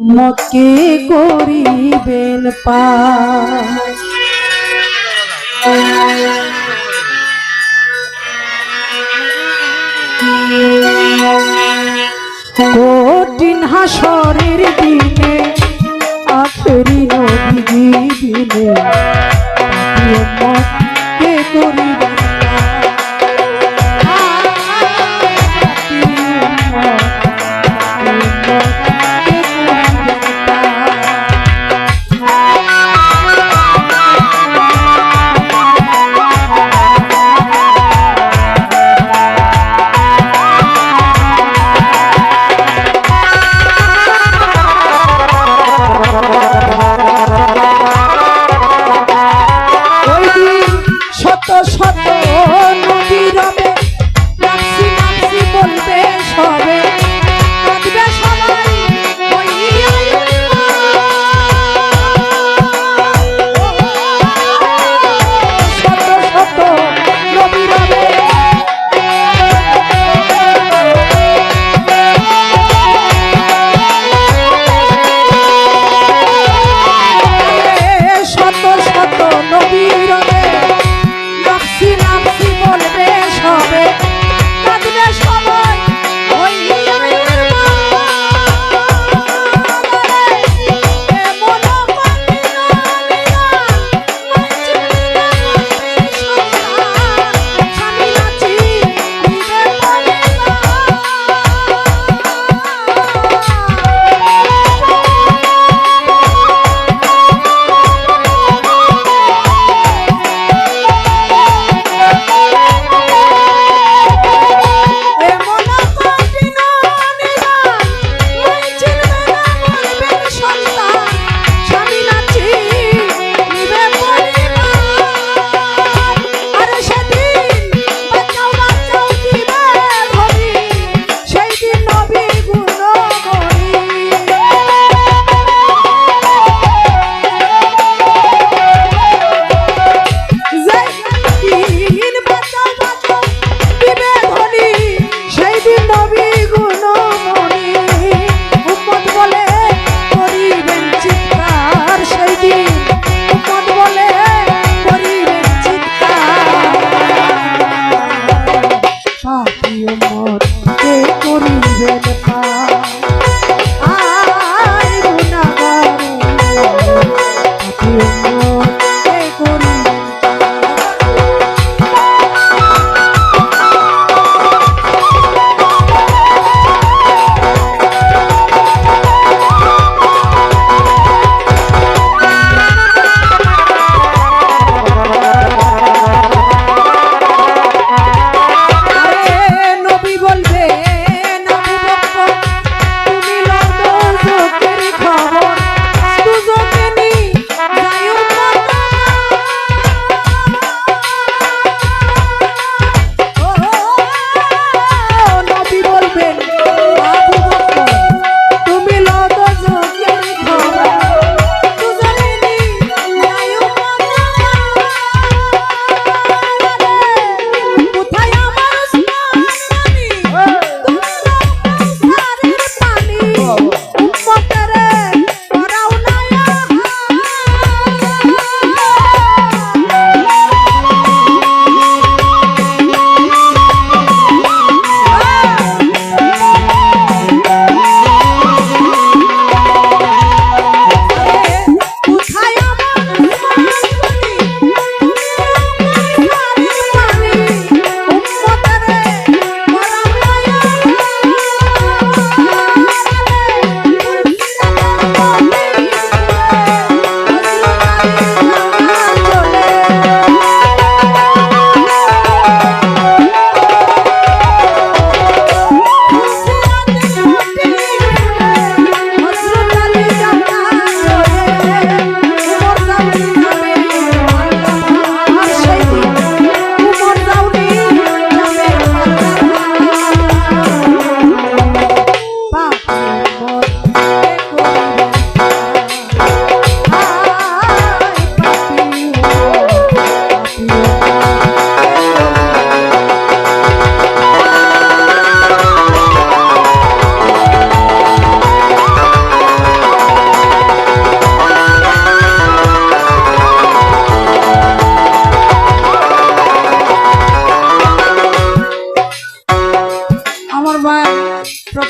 মতকে করিবেন পা কঠিন হাসরের দিনে আখেরি নদী দিনে মতকে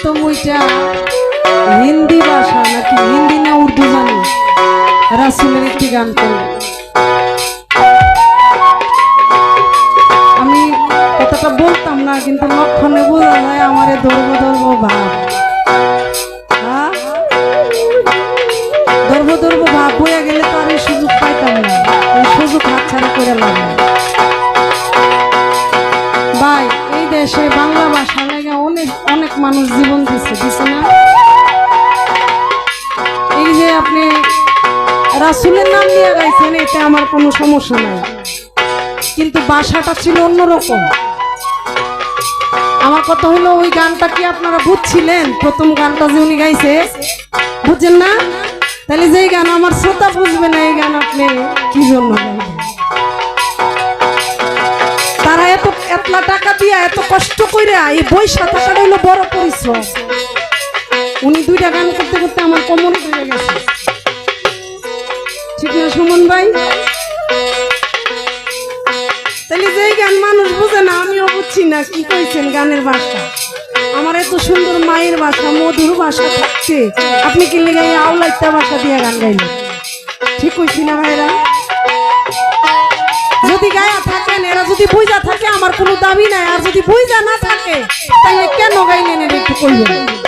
তো মুইটা হিন্দি ভাষা নাকি হিন্দি না উর্দু জানি? রাসুলের একটি গান করি। আমি কথাটা বলতাম না, কিন্তু লক্ষণে বোঝা যায় আমার ধর্ম ধর্ম ভাব। রাসুলের নাম নিয়ে গাইছেন, এতে আমার কোনো সমস্যা নাই। কিন্তু বাসাটা ছিল অন্যরকম। আমার কথা হলো, ওই গানটা কি আপনারা বুঝছিলেন? প্রথম গানটা যে উনি গাইছে, বুঝছেন না? তাহলে যেই গান, আমার শ্রোতা বুঝবে না এই গান আপনি কি জন্য তারা এত এতলা টাকা দিয়া এত কষ্ট কইরা এই বৈশা থাকাটা হইল বড় পরিশ্রম। উনি দুইটা গান করতে করতে আমার কোমরে হয়ে গেছে। না সুমন ভাই? তাহলে যেই গান মানুষ বুঝে না, আমিও বুঝছি না, কি কইছেন গানের ভাষা? আমার এত সুন্দর মায়ের ভাষা, মধুর ভাষা থাকছে। আপনি কি লেগে এই আউলাইতা ভাষা দিয়ে গান গাইলেন? ঠিক কইছি না ভাইরা? যদি গায়া থাকেন, এরা যদি বুঝা থাকে, আমার কোনো দাবি নাই। আর যদি বুঝা না থাকে তাহলে কেন গাইলেন, এটা একটু কইবেন।